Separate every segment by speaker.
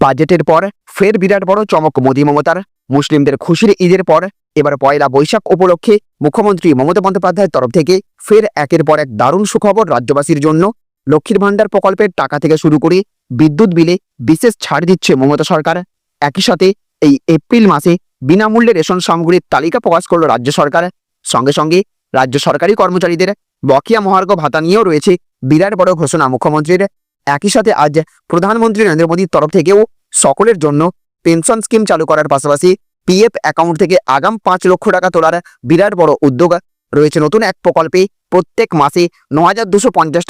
Speaker 1: বাজেটের পর ফের বিরাট বড় চমক মোদী মমতার। মুসলিমদের খুশির ঈদের পর এবার পয়লা বৈশাখ উপলক্ষে মুখ্যমন্ত্রী মমতা বন্দ্যোপাধ্যায়ের তরফ থেকে ফের একের পর এক দারুণ সুখবর রাজ্যবাসীর জন্য। লক্ষ্মীর ভাণ্ডার প্রকল্পের টাকা থেকে শুরু করে বিদ্যুৎ বিলে বিশেষ ছাড় দিচ্ছে মমতা সরকার। একই সাথে এই এপ্রিল মাসে বিনামূল্যে রেশন সামগ্রীর তালিকা প্রকাশ করল রাজ্য সরকার। সঙ্গে সঙ্গে রাজ্য সরকারি কর্মচারীদের বকেয়া মহার্ঘ ভাতা নিয়েও রয়েছে বিরাট বড় ঘোষণা মুখ্যমন্ত্রীর। একই সাথে আজ প্রধানমন্ত্রী নরেন্দ্র মোদীর তরফ থেকেও সকলের জন্য পেনশন স্কিম চালু করার পাশাপাশি পিএফ অ্যাকাউন্ট থেকে আগাম পাঁচ লক্ষ টাকা তোলার বিরাট বড় উদ্যোগ রয়েছে। নতুন এক প্রকল্পে প্রত্যেক মাসে ন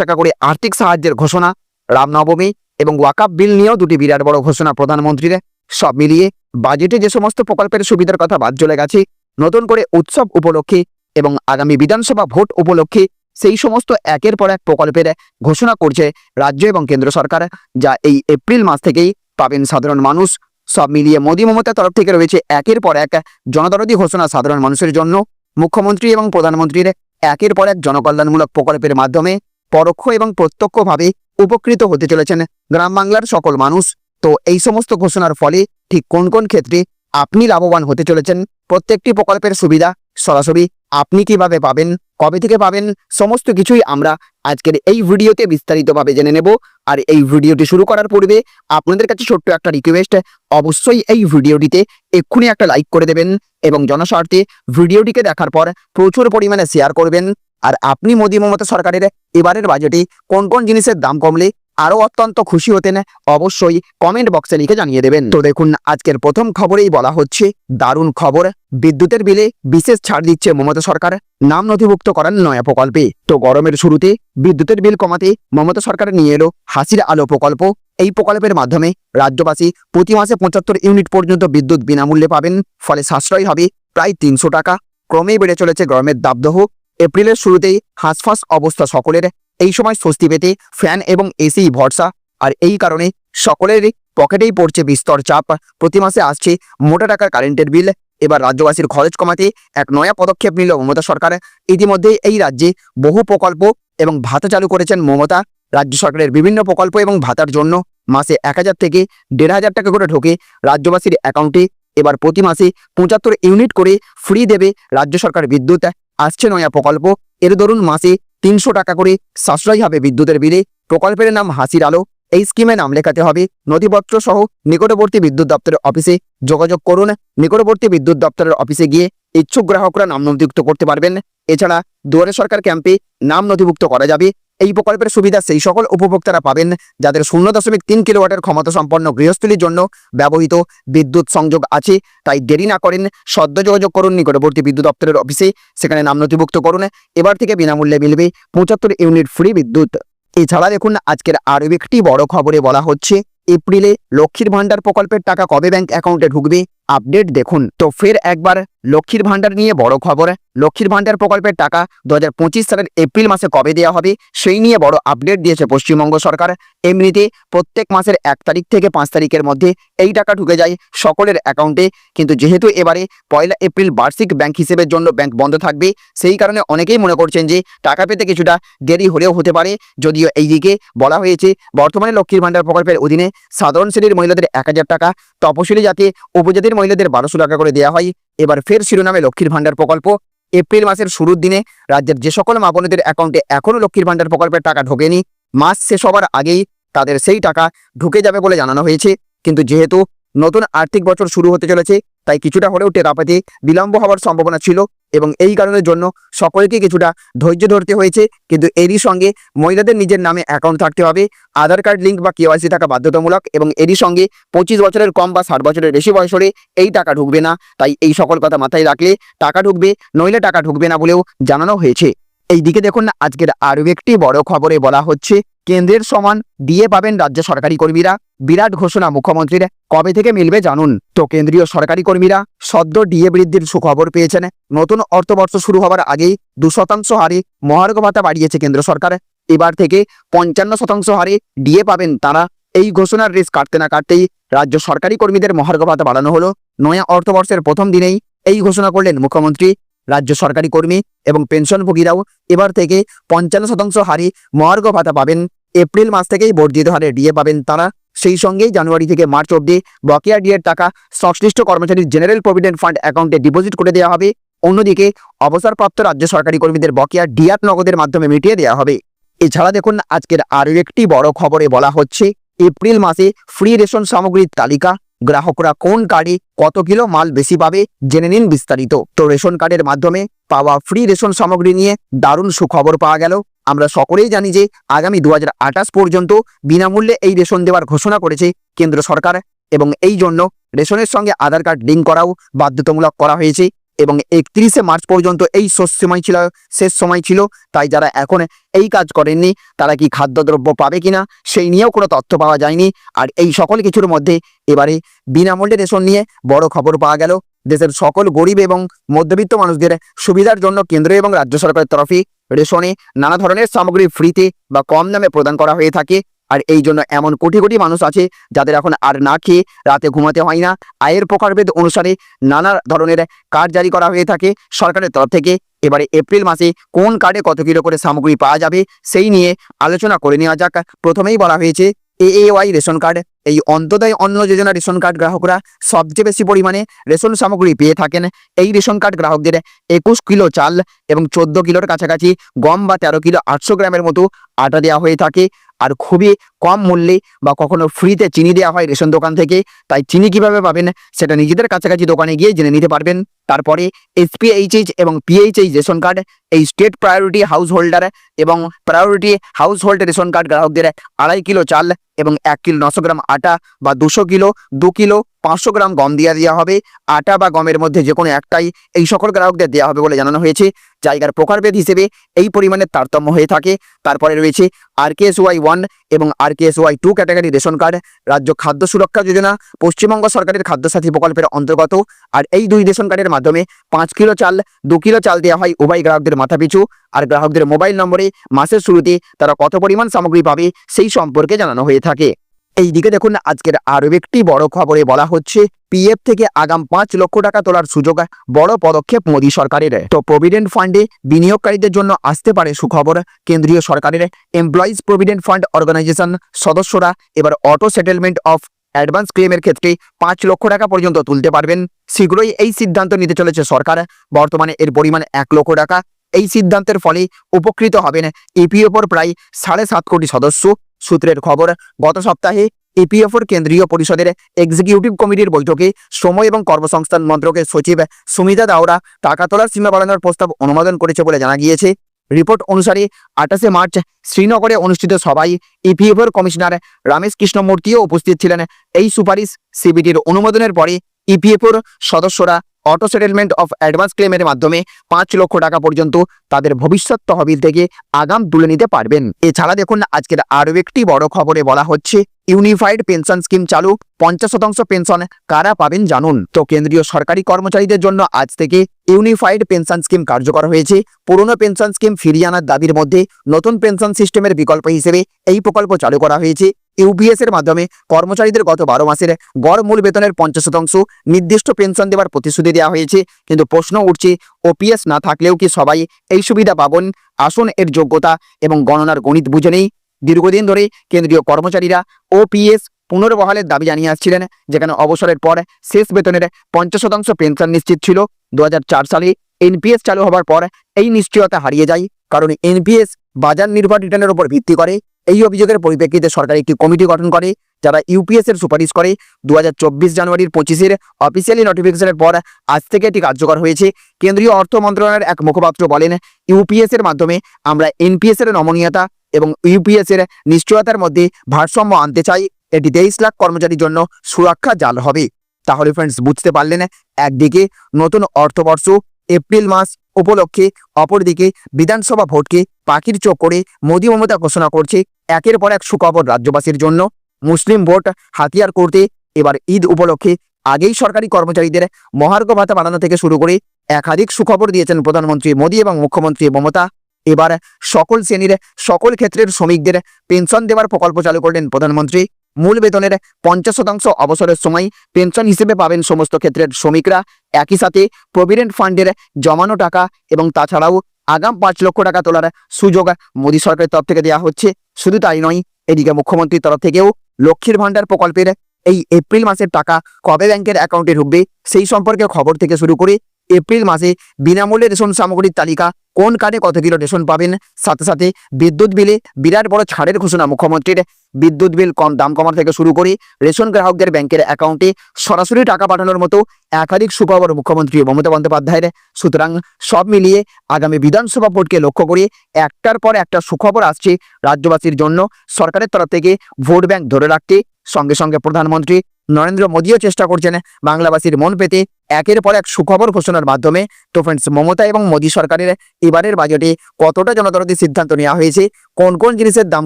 Speaker 1: টাকা করে আর্থিক সাহায্যের ঘোষণা, রামনবমী এবং ওয়াকাপ বিল নিয়েও দুটি বিরাট বড় ঘোষণা প্রধানমন্ত্রীর। সব মিলিয়ে বাজেটে যে সমস্ত প্রকল্পের সুবিধার কথা বাদ চলে গেছে, নতুন করে উৎসব উপলক্ষে এবং আগামী বিধানসভা ভোট উপলক্ষে সেই সমস্ত একের পর এক প্রকল্পের ঘোষণা করছে রাজ্য এবং কেন্দ্র সরকার, যা এই এপ্রিল মাস থেকেই পাবেন সাধারণ মানুষ। সব মিলিয়ে মোদী মমতার তরফ থেকে রয়েছে একের পর এক জনদরদি ঘোষণা সাধারণ মানুষের জন্য। মুখ্যমন্ত্রী এবং প্রধানমন্ত্রীর একের পর এক জনকল্যাণমূলক প্রকল্পের মাধ্যমে পরোক্ষ এবং প্রত্যক্ষভাবে উপকৃত হতে চলেছেন গ্রাম বাংলার সকল মানুষ। তো এই সমস্ত ঘোষণার ফলে ঠিক কোন কোন ক্ষেত্রে আপনি লাভবান হতে চলেছেন, প্রত্যেকটি প্রকল্পের সুবিধা সরাসরি আপনি কীভাবে পাবেন, কবে থেকে পাবেন, সমস্ত কিছুই আমরা আজকের এই ভিডিওতে বিস্তারিতভাবে জেনে নেব। আর এই ভিডিওটি শুরু করার পূর্বে আপনাদের কাছে ছোট্ট একটা রিকোয়েস্ট অবশ্যই এই ভিডিওটিতে এক্ষুনি একটা লাইক করে দেবেন এবং জনস্বার্থে ভিডিওটিকে দেখার পর প্রচুর পরিমাণে শেয়ার করবেন। আর আপনি মোদী মমতা সরকারের এবারের বাজেটে কোন কোন জিনিসের দাম কমলে আরও অত্যন্ত খুশি হতেন অবশ্যই কমেন্ট বক্সে লিখে জানিয়ে দেবেন। তো দেখুন, আজকের প্রথম খবরেই বলা হচ্ছে, দারুণ খবর। বিদ্যুতের বিলে বিশেষ ছাড় দিচ্ছে মমতা সরকার, নাম নথিভুক্ত করার নয়া প্রকল্পে। তো গরমের শুরুতে বিদ্যুতের বিল কমাতে মমতা সরকার নিয়ে এলো হাসির আলো প্রকল্প। এই প্রকল্পের মাধ্যমে রাজ্যবাসী প্রতি মাসে পঁচাত্তর ইউনিট পর্যন্ত বিদ্যুৎ বিনামূল্যে পাবেন, ফলে সাশ্রয় হবে প্রায় তিনশো টাকা। ক্রমেই বেড়ে চলেছে গরমের দাবদহ। এপ্রিলের শুরুতেই হাঁসফাঁস অবস্থা সকলের এই সময় স্বস্তি পেতে ফ্যান এবং এসি ভরসা। আর এই কারণে সকলেরই পকেটেই পড়ছে বিস্তর চাপ। প্রতি মাসে আসছে মোটা টাকার কারেন্টের বিল এবার রাজ্যবাসীর খরচ কমাতে এক নয়া পদক্ষেপ নিল মমতা সরকার। ইতিমধ্যে এই রাজ্যে বহু প্রকল্প এবং ভাতা চালু করেছেন মমতা। রাজ্য সরকারের বিভিন্ন প্রকল্প এবং ভাতার জন্য মাসে এক হাজার থেকে দেড় হাজার টাকা করে ঢোকে রাজ্যবাসীর অ্যাকাউন্টে এবার প্রতি মাসে পঁচাত্তর ইউনিট করে ফ্রি দেবে রাজ্য সরকার বিদ্যুৎ। আসছে নয়া প্রকল্প। এর দরুন মাসে তিনশো টাকা করে সাশ্রয় হবে বিদ্যুতের বিলে। প্রকল্পের নাম হাসির আলো। এই স্কিমে নাম লেখাতে হবে নথিপত্র সহ নিকটবর্তী বিদ্যুৎ দপ্তরের অফিসে যোগাযোগ করুন। নিকটবর্তী বিদ্যুৎ দপ্তরের অফিসে গিয়ে ইচ্ছুক গ্রাহকরা নাম নথিভুক্ত করতে পারবেন। এছাড়া দুয়ারে সরকার ক্যাম্পে নাম নথিভুক্ত করা যাবে। এই প্রকল্পের সুবিধা সেই সকল উপভোক্তারা পাবেন, যাদের শূন্য দশমিক তিন কিলোওয়াটের ক্ষমতা সম্পন্ন গৃহস্থলীর জন্য ব্যবহৃত বিদ্যুৎ সংযোগ আছে। তাই দেরি না করেন, সদ্য যোগাযোগ করুন নিকটবর্তী বিদ্যুৎ দপ্তরের অফিসে, সেখানে নাম নথিভুক্ত করুন। এবার থেকে বিনামূল্যে মিলবে পঁচাত্তর ইউনিট ফ্রি বিদ্যুৎ। এছাড়া দেখুন, আজকের আরও একটি বড় খবরে বলা হচ্ছে এপ্রিলে লক্ষ্মীর ভাণ্ডার প্রকল্পের টাকা কবে ব্যাংক অ্যাকাউন্টে ঢুকবে? আপডেট দেখুন। তো ফের একবার লক্ষ্মীর ভাণ্ডার নিয়ে বড় খবর। লক্ষ্মীর ভাণ্ডার প্রকল্পের টাকা দু হাজার পঁচিশ সালের এপ্রিল মাসে কবে দেওয়া হবে, সেই নিয়ে বড় আপডেট দিয়েছে পশ্চিমবঙ্গ সরকার। এমনিতে প্রত্যেক মাসের এক তারিখ থেকে পাঁচ তারিখের মধ্যে এই টাকা ঢুকে যায় সকলের অ্যাকাউন্টে কিন্তু যেহেতু এবারে পয়লা এপ্রিল বার্ষিক ব্যাংক হিসেবের জন্য ব্যাংক বন্ধ থাকবে, সেই কারণে অনেকেই মনে করছেন যে টাকা পেতে কিছুটা দেরি হলেও হতে পারে। যদিও এইদিকে বলা হয়েছে, বর্তমানে লক্ষ্মীর ভাণ্ডার প্রকল্পের অধীনে সাধারণ শ্রেণির মহিলাদের এক হাজার টাকা, তপশিলি জাতি, উপজাতির মহিলাদের বারোশো টাকা করে দেওয়া হয়। এবার ফের শিরোনামে লক্ষ্মীর ভাণ্ডার প্রকল্প। এপ্রিল মাসের শুরুর দিনে রাজ্যের যে সকল মা অ্যাকাউন্টে এখনও লক্ষ্মীর ভাণ্ডার প্রকল্পের টাকা ঢোকেনি, মাস শেষ হবার আগেই তাদের সেই টাকা ঢুকে যাবে বলে জানানো হয়েছে। কিন্তু যেহেতু নতুন আর্থিক বছর শুরু হতে চলেছে তাই কিছুটা হলেও টেরা পেতে বিলম্ব হওয়ার সম্ভাবনা ছিল এবং এই কারণের জন্য সকলকে কিছুটা ধৈর্য ধরতে হয়েছে। কিন্তু এরই সঙ্গে মহিলাদের নিজের নামে অ্যাকাউন্ট থাকতে হবে, আধার কার্ড লিঙ্ক বা কেওয়াইসি থাকা বাধ্যতামূলক এবং এরই সঙ্গে পঁচিশ বছরের কম বা ষাট বছরের বেশি বয়স হলে এই টাকা ঢুকবে না। তাই এই সকল কথা মাথায় রাখলে টাকা ঢুকবে, নইলে টাকা ঢুকবে না বলেও জানানো হয়েছে। এই দিকে দেখুন আজকের আরও একটি বড় খবরে বলা হচ্ছে, কেন্দ্রের সমান দিয়ে পাবেন রাজ্য সরকারি কর্মীরা। বিরাট ঘোষণা মুখ্যমন্ত্রীর, কবে থেকে মিলবে জানুন। তো কেন্দ্রীয় সরকারি কর্মীরা সদ্য ডিএ বৃদ্ধির সুখবর পেয়েছেন। নতুন অর্থবর্ষ শুরু হওয়ার আগেই দু শতাংশ হারে মহার্ঘ ভাতা বাড়িয়েছে কেন্দ্র সরকার। এবার থেকে পঞ্চান্ন শতাংশ হারে ডিএ পাবেন তারা। এই ঘোষণার রেস কাটতে না কাটতেই রাজ্য সরকারি কর্মীদের মহার্ঘ ভাতা বাড়ানো হলো। নয়া অর্থবর্ষের প্রথম দিনেই এই ঘোষণা করলেন মুখ্যমন্ত্রী। রাজ্য সরকারি কর্মী এবং পেনশনভোগীরাও এবার থেকে পঞ্চান্ন শতাংশ হারে মহার্ঘ ভাতা পাবেন। এপ্রিল মাস থেকেই বর্ধিত হারে ডিএ পাবেন তারা। সেই সঙ্গেই জানুয়ারি থেকে মার্চ অবধি বকেয়া ডিএর টাকা সংশ্লিষ্ট কর্মচারীর জেনারেল প্রভিডেন্ট ফান্ড অ্যাকাউন্টে ডিপোজিট করে দেওয়া হবে। অন্যদিকে অবসরপ্রাপ্ত রাজ্য সরকারি কর্মীদের বকেয়া ডিআর নগদের মাধ্যমে মিটিয়ে দেওয়া হবে। এছাড়া দেখুন, আজকের আরও একটি বড় খবরে বলা হচ্ছে, এপ্রিল মাসে ফ্রি রেশন সামগ্রীর তালিকা গ্রাহকরা কোন কার্ডে কত কিলো মাল বেশি পাবে জেনে নিন বিস্তারিত। তো রেশন কার্ডের মাধ্যমে পাওয়া ফ্রি রেশন সামগ্রী নিয়ে দারুণ সুখবর পাওয়া গেল। আমরা সকলেই জানি যে আগামী দু হাজার আঠাশ পর্যন্ত বিনামূল্যে এই রেশন দেওয়ার ঘোষণা করেছে কেন্দ্র সরকার এবং এই জন্য রেশনের সঙ্গে আধার কার্ড লিঙ্ক করাও বাধ্যতামূলক করা হয়েছে। এবং একত্রিশে মার্চ পর্যন্ত এই সময় ছিল, শেষ সময় ছিল। তাই যারা এখন এই কাজ করেননি, তারা কি খাদ্যদ্রব্য পাবে কিনা, সেই নিয়েও কোনো তথ্য পাওয়া যায়নি। আর এই সকল কিছুর মধ্যে এবারে বিনামূল্যে রেশন নিয়ে বড় খবর পাওয়া গেল। দেশের সকল গরিব এবং মধ্যবিত্ত মানুষদের সুবিধার জন্য কেন্দ্র এবং রাজ্য সরকারের তরফে রেশনে নানা ধরনের সামগ্রী ফ্রিতে বা কম দামে প্রদান করা হয়ে থাকে। আর এই জন্য এমন কোটি কোটি মানুষ আছে যাদের এখন আর না খেয়ে রাতে ঘুমাতে হয় না। আয়ের প্রকারভেদ অনুসারে নানা ধরনের কার্ড জারি করা হয়ে থাকে। সরকারের তরফ থেকে এবারে এপ্রিল মাসে কোন কার্ডে কত কিলো করে সামগ্রী পাওয়া যাবে সেই নিয়ে আলোচনা করে নেওয়া যাক। প্রথমেই বলা হয়েছে এএওয়াই রেশন কার্ড। এই অন্তদয় অন্ন যোজনা রেশন কার্ড গ্রাহকরা সবচেয়ে বেশি পরিমাণে রেশন সামগ্রী পেয়ে থাকেন। এই রেশন কার্ড গ্রাহকদের একুশ কিলো চাল এবং চোদ্দ কিলোর কাছাকাছি গম বা তেরো কিলো আটশো গ্রামের মতো আটা দেওয়া হয়ে থাকে। আর খুবই কম মূল্যে বা কখনো ফ্রিতে চিনি দেওয়া হয় রেশন দোকান থেকে। তাই চিনি কীভাবে পাবেন সেটা নিজেদের কাছাকাছি দোকানে গিয়ে জেনে নিতে পারবেন। তারপরে এসপিএইচএইচ এবং পিএইচএইচ রেশন কার্ড এই স্টেট প্রায়োরিটি হাউস হোল্ডার এবং priority household ration card গ্রাহকদের আড়াই কিলো চাল এবং এক কিলো নশো গ্রাম আটা বা দুশো কিলো, দু কিলো পাঁচশো গ্রাম গম দিয়ে দেওয়া হবে, আটা বা গমের মধ্যে যে কোনো একটাই এই সকল গ্রাহকদের দেওয়া হবে বলে জানানো হয়েছে। জায়গার প্রকারভেদ হিসেবে এই পরিমাণের তারতম্য হয়ে থাকে। তারপরে রয়েছে আর কে ওয়াই ওয়ান এবং R K Y two category ration card, রাজ্য খাদ্য সুরক্ষা যোজনা, পশ্চিমবঙ্গ সরকারের খাদ্যসাথী প্রকল্পের অন্তর্গত। আর এই দুই রেশন কার্ডের মাধ্যমে পাঁচ কিলো চাল, দু কিলো চাল দেওয়া হয় উভয় গ্রাহকদের মাথাপিছু। আর গ্রাহকদের মোবাইল নম্বরে মাসের শুরুতে তারা কত পরিমাণ সামগ্রী পাবে সেই সম্পর্কে জানানো হয়ে থাকে। এই দিকে দেখুন, আজকের আরও একটি বড় খবরে বলা হচ্ছে, পিএফ থেকে আগাম পাঁচ লক্ষ টাকা তোলার সুযোগ, বড় পদক্ষেপ মোদী সরকারের। তো প্রভিডেন্ট ফান্ডে বিনিয়োগকারীদের জন্য আসতে পারে সুখবর, কেন্দ্রীয় সরকারের এমপ্লয়িজ প্রভিডেন্ট ফান্ড অর্গানাইজেশন সদস্যরা এবার অটো সেটেলমেন্ট অফ অ্যাডভান্স ক্লেমের ক্ষেত্রে পাঁচ লক্ষ টাকা পর্যন্ত তুলতে পারবেন। শীঘ্রই এই সিদ্ধান্ত নিতে চলেছে সরকার। বর্তমানে এর পরিমাণ এক লক্ষ টাকা। এই সিদ্ধান্তের ফলে উপকৃত হবেন ইপিএফওর প্রায় সাড়ে সাত কোটি সদস্য। সূত্রের খবর, গত সপ্তাহে ইপিএফওর কেন্দ্রীয় পরিষদের এক্সিকিউটিভ কমিটির বৈঠকে শ্রম এবং কর্মসংস্থান মন্ত্রকের সচিব সুমিতা দাওরা টাকা তোলার সীমা বাড়ানোর প্রস্তাব অনুমোদন করেছে বলে জানা গিয়েছে। রিপোর্ট অনুসারে আঠাশে মার্চ শ্রীনগরে অনুষ্ঠিত সভায় ইপিএফওর কমিশনার রামেশ কৃষ্ণমূর্তিও উপস্থিত ছিলেন। এই সুপারিশ সিবিটির অনুমোদনের পরে ইপিএফওর সদস্যরা অটো সেটেলমেন্ট অফ অ্যাডভান্স ক্লেমের মাধ্যমে পাঁচ লক্ষ টাকা পর্যন্ত তাদের ভবিষ্যৎ তহবিল থেকে আগাম তুলে নিতে পারবেন। এছাড়া দেখুন, আজকের আরও একটি বড় খবরে বলা হচ্ছে ইউনিফাইড পেনশন স্কিম চালু, পঞ্চাশ শতাংশ পেনশন কারা পাবেন জানুন। তো কেন্দ্রীয় সরকারি কর্মচারীদের জন্য আজ থেকে ইউনিফাইড পেনশন স্কিম কার্যকর হয়েছে। পুরনো পেনশন স্কিম ফিরিয়ে আনার দাবির মধ্যে নতুন পেনশন সিস্টেমের বিকল্প হিসেবে এই প্রকল্প চালু করা হয়েছে। ইউপিএস এর মাধ্যমে কর্মচারীদের গত বারো মাসের গড় মূল বেতনের পঞ্চাশ শতাংশ নির্দিষ্ট পেনশন দেওয়ার প্রতিশ্রুতি দেওয়া হয়েছে। কিন্তু প্রশ্ন উঠছে, ওপিএস না থাকলেও কি সবাই এই সুবিধা পাবেন? আসন এর যোগ্যতা এবং গণনার গণিত বুঝে নেই। দীর্ঘদিন ধরে কেন্দ্রীয় কর্মচারীরা ওপিএস পুনর্বহালের দাবি জানিয়ে আসছিলেন, যেখানে অবসরের পর শেষ বেতনের পঞ্চাশ শতাংশ পেনশন নিশ্চিত ছিল। দু হাজার চার সালে এনপিএস চালু হবার পর এই নিশ্চয়তা হারিয়ে যায়, কারণ এনপিএস বাজার নির্ভর রিটার্নের উপর ভিত্তি করে। এই অভিযোগের পরিপ্রেক্ষিতে সরকার একটি কমিটি গঠন করে, যারা ইউপিএস এর সুপারিশ করে। দু হাজার চব্বিশ জানুয়ারির পঁচিশের অফিসিয়ালি নোটিফিকেশনের পর আজ থেকে এটি কার্যকর হয়েছে। কেন্দ্রীয় অর্থ মন্ত্রণালয়ের এক মুখপাত্র বলেন, ইউপিএস এর মাধ্যমে আমরা এনপিএস এর নমনীয়তা এবং ইউপিএস এর নিশ্চয়তার মধ্যে ভারসাম্য আনতে চাই। এটি তেইশ লাখ কর্মচারীর জন্য সুরক্ষা জাল হবে। তাহলে ফ্রেন্ডস বুঝতে পারলেন? একদিকে নতুন অর্থবর্ষ এপ্রিল মাস উপলক্ষে অপরদিকে বিধানসভা ভোটকে পাখির চোখ করে মোদী মমতা ঘোষণা করছে একের পর এক সুখবর রাজ্যবাসীর জন্য। মুসলিম ভোট হাতিয়ার করতে এবার ঈদ উপলক্ষে আগেই সরকারি কর্মচারীদের মহার্ঘ ভাতা বাড়ানো থেকে শুরু করে একাধিক সুখবর দিয়েছেন প্রধানমন্ত্রী মোদী এবং মুখ্যমন্ত্রী মমতা। এবার সকল শ্রেণির সকল ক্ষেত্রের শ্রমিকদের পেনশন দেওয়ার প্রকল্প চালু করলেন প্রধানমন্ত্রী। মূল বেতনের পঞ্চাশ শতাংশ অবসরের সময় পেনশন হিসেবে পাবেন সমস্ত ক্ষেত্রের শ্রমিকরা। একই সাথে প্রভিডেন্ট ফান্ডের জমানো টাকা এবং তাছাড়াও আগাম পাঁচ লক্ষ টাকা তোলার সুযোগ মোদী সরকারের তরফ থেকে দেওয়া হচ্ছে। শুধু তাই নয়, এদিকে মুখ্যমন্ত্রীর তরফ থেকেও লক্ষ্মীর ভাণ্ডার প্রকল্পের এই এপ্রিল মাসের টাকা কবে ব্যাংকের অ্যাকাউন্টে ঢুকবে সেই সম্পর্কে খবর থেকে শুরু করে এপ্রিল মাসে বিনামূল্যে রেশন সামগ্রীর তালিকা কোন কার্ডে কত কিলো রেশন পাবেন? সাথে সাথে বিদ্যুৎ বিলে বিরাট বড় ছাড়ের ঘোষণা মুখ্যমন্ত্রীর। বিদ্যুৎ বিল কম দাম কমার থেকে শুরু করে রেশন গ্রাহকদের ব্যাংকের অ্যাকাউন্টে সরাসরি টাকা পাঠানোর মতো একাধিক সুখবর মুখ্যমন্ত্রী মমতা বন্দ্যোপাধ্যায়ের। সুতরাং সব মিলিয়ে আগামী বিধানসভা ভোটকে লক্ষ্য করে একটার পর একটা সুখবর আসছে রাজ্যবাসীর জন্য। সরকারের তরফ থেকে ভোট ব্যাংক ধরে রাখতে সঙ্গে সঙ্গে প্রধানমন্ত্রী নরেন্দ্র মোদীও চেষ্টা করছেন। বাংলাবাসীর মন পেতে একের পর এক সুখবর ঘোষণার মাধ্যমে তো ফ্রেন্ডস মমতা এবং মোদী সরকারের এবারের বাজেটে কতটা জনদরদি সিদ্ধান্ত নেওয়া হয়েছে, কোন কোন জিনিসের দাম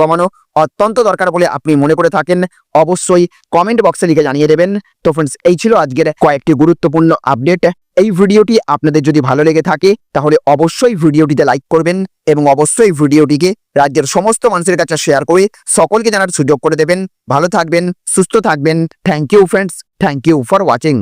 Speaker 1: কমানো অত্যন্ত দরকার বলে আপনি মনে করে থাকেন, অবশ্যই কমেন্ট বক্সে লিখে জানিয়ে দেবেন। তো ফ্রেন্ডস এই ছিল আজকের কয়েকটি গুরুত্বপূর্ণ আপডেট এই ভিডিওটি আপনাদের যদি ভালো লেগে থাকে, তাহলে অবশ্যই ভিডিওটিতে লাইক করবেন এবং অবশ্যই ভিডিওটিকে রাজ্যের সমস্ত মানুষের কাছে শেয়ার করে সকলকে জানার সুযোগ করে দেবেন। ভালো থাকবেন, সুস্থ থাকবেন। Thank you friends thank you for watching